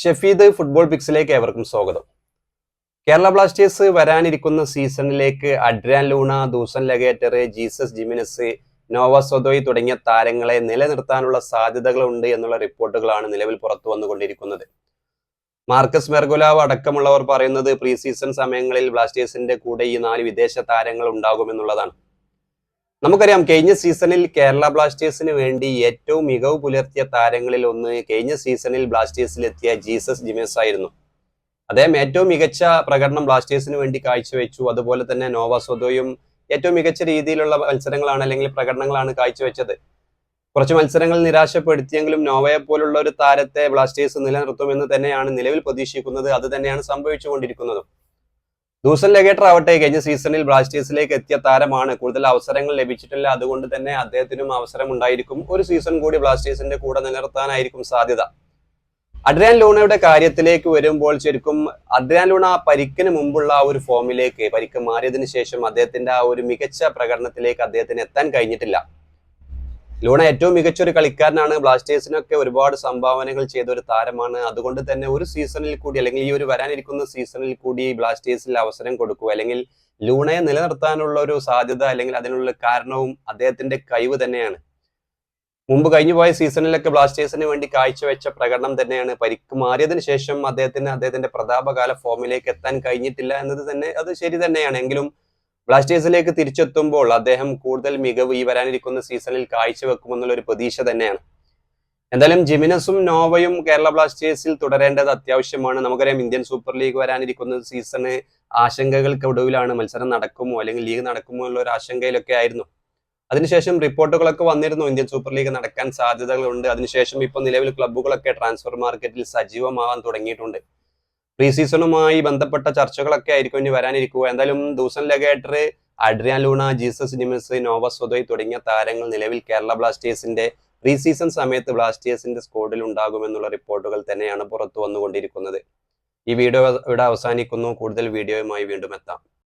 Shefeed football പിക്സിലേക്ക് ഏവർക്കും സ്വാഗതം. Kerala Blasters വരാനിരിക്കുന്ന സീസണിലേക്ക് Adrian Luna Dusan Lagator Jesus Jimenez Noah Sadaoui തുടങ്ങിയ താരങ്ങളെ നിലനിർത്താനുള്ള സാധ്യതകളുണ്ട് എന്നുള്ള റിപ്പോർട്ടുകളാണ് നിലവിൽ പുറത്തു വന്നുകൊണ്ടിരിക്കുന്നത്. മാർക്കസ് മെർഗുലാവ് അടക്കമുള്ളവർ പറയുന്നത് പ്രീ സീസൺ സമയങ്ങളിൽ ബ്ലാസ്റ്റേഴ്സിന്റെ കൂടെ ഈ നാല് വിദേശ താരങ്ങൾ ഉണ്ടാകുമെന്നുള്ളതാണ് നമുക്കറിയാം കഴിഞ്ഞ സീസണിൽ കേരള ബ്ലാസ്റ്റേഴ്സിന് വേണ്ടി ഏറ്റവും മികവ് പുലർത്തിയ താരങ്ങളിൽ ഒന്ന് കഴിഞ്ഞ സീസണിൽ ബ്ലാസ്റ്റേഴ്സിലെത്തിയ ജീസസ് ജിമേസ് ആയിരുന്നു. അദ്ദേഹം ഏറ്റവും മികച്ച പ്രകടനം ബ്ലാസ്റ്റേഴ്സിന് വേണ്ടി കാഴ്ചവെച്ചു. അതുപോലെ തന്നെ നോവ സൊദോയും ഏറ്റവും മികച്ച രീതിയിലുള്ള മത്സരങ്ങളാണ് അല്ലെങ്കിൽ പ്രകടനങ്ങളാണ് കാഴ്ചവെച്ചത്. കുറച്ച് മത്സരങ്ങൾ നിരാശപ്പെടുത്തിയെങ്കിലും നോവയെ പോലുള്ള ഒരു താരത്തെ ബ്ലാസ്റ്റേഴ്സ് നിലനിർത്തുമെന്ന് തന്നെയാണ് നിലവിൽ പ്രതീക്ഷിക്കുന്നത്. അത് തന്നെയാണ് സംഭവിച്ചുകൊണ്ടിരിക്കുന്നതും. ദൂസൻ ലഗേറ്റർ ആവട്ടെ കഴിഞ്ഞ സീസണിൽ ബ്ലാസ്റ്റേഴ്സിലേക്ക് എത്തിയ താരമാണ്. കൂടുതൽ അവസരങ്ങൾ ലഭിച്ചിട്ടില്ല. അതുകൊണ്ട് തന്നെ അദ്ദേഹത്തിനും അവസരം ഉണ്ടായിരിക്കും ഒരു സീസൺ കൂടി ബ്ലാസ്റ്റേഴ്സിന്റെ കൂടെ നിലനിർത്താനായിരിക്കും സാധ്യത. അഡ്രിയാൻ ലൂണയുടെ കാര്യത്തിലേക്ക് വരുമ്പോൾ ശരിക്കും അഡ്രിയാൻ ലൂണ ആ പരിക്കിന് മുമ്പുള്ള ആ ഒരു ഫോമിലേക്ക് പരിക്ക് മാറിയതിനു ശേഷം അദ്ദേഹത്തിന്റെ ആ ഒരു മികച്ച പ്രകടനത്തിലേക്ക് അദ്ദേഹത്തിന് എത്താൻ കഴിഞ്ഞിട്ടില്ല. ലൂണ ഏറ്റവും മികച്ച ഒരു കളിക്കാരനാണ്. ബ്ലാസ്റ്റേഴ്സിനൊക്കെ ഒരുപാട് സംഭാവനകൾ ചെയ്ത ഒരു താരമാണ്. അതുകൊണ്ട് തന്നെ ഒരു സീസണിൽ കൂടി അല്ലെങ്കിൽ ഈ ഒരു വരാനിരിക്കുന്ന സീസണിൽ കൂടി ബ്ലാസ്റ്റേഴ്സിൽ അവസരം കൊടുക്കുക. അല്ലെങ്കിൽ ലൂണയെ നിലനിർത്താനുള്ള ഒരു സാധ്യത അല്ലെങ്കിൽ അതിനുള്ള കാരണവും അദ്ദേഹത്തിന്റെ കഴിവ് തന്നെയാണ്. മുമ്പ് കഴിഞ്ഞു പോയ സീസണിലൊക്കെ ബ്ലാസ്റ്റേഴ്സിന് വേണ്ടി കാഴ്ചവെച്ച പ്രകടനം തന്നെയാണ് പരിക്ക് മാറിയതിനു ശേഷം അദ്ദേഹത്തിന് അദ്ദേഹത്തിന്റെ പ്രതാപകാല ഫോമിലേക്ക് എത്താൻ കഴിഞ്ഞിട്ടില്ല എന്നത് തന്നെ അത് ശരി തന്നെയാണ്. എങ്കിലും ബ്ലാസ്റ്റേഴ്സിലേക്ക് തിരിച്ചെത്തുമ്പോൾ അദ്ദേഹം കൂടുതൽ മികവ് ഈ വരാനിരിക്കുന്ന സീസണിൽ കാഴ്ചവെക്കുമെന്നുള്ള ഒരു പ്രതീക്ഷ തന്നെയാണ്. എന്തായാലും ജിമിനസും നോവയും കേരള ബ്ലാസ്റ്റേഴ്സിൽ തുടരേണ്ടത് അത്യാവശ്യമാണ്. നമുക്കറിയാം ഇന്ത്യൻ സൂപ്പർ ലീഗ് വരാനിരിക്കുന്ന സീസണ് ആശങ്കകൾക്കൊടുവിലാണ് മത്സരം നടക്കുമോ അല്ലെങ്കിൽ ലീഗ് നടക്കുമോ എന്നുള്ള ഒരു ആശങ്കയിലൊക്കെ ആയിരുന്നു. അതിനുശേഷം റിപ്പോർട്ടുകളൊക്കെ വന്നിരുന്നു. ഇന്ത്യൻ സൂപ്പർ ലീഗ് നടക്കാൻ സാധ്യതകളുണ്ട്. അതിനുശേഷം ഇപ്പോൾ നിലവിൽ ക്ലബ്ബുകളൊക്കെ ട്രാൻസ്ഫർ മാർക്കറ്റിൽ സജീവമാവാൻ തുടങ്ങിയിട്ടുണ്ട്. പ്രീ സീസണുമായി ബന്ധപ്പെട്ട ചർച്ചകളൊക്കെ ആയിരിക്കും ഇനി വരാനിരിക്കുക. എന്തായാലും Dusan Lagator Adrian Luna Jesus Jimenez Noah Sadaoui തുടങ്ങിയ താരങ്ങൾ നിലവിൽ കേരള ബ്ലാസ്റ്റേഴ്സിന്റെ പ്രീ സീസൺ സമയത്ത് ബ്ലാസ്റ്റേഴ്സിന്റെ സ്കോഡിൽ ഉണ്ടാകുമെന്നുള്ള റിപ്പോർട്ടുകൾ തന്നെയാണ് പുറത്തു വന്നുകൊണ്ടിരിക്കുന്നത് ഈ വീഡിയോ ഇവിടെ അവസാനിക്കുന്നു. കൂടുതൽ വീഡിയോയുമായി വീണ്ടും എത്താം.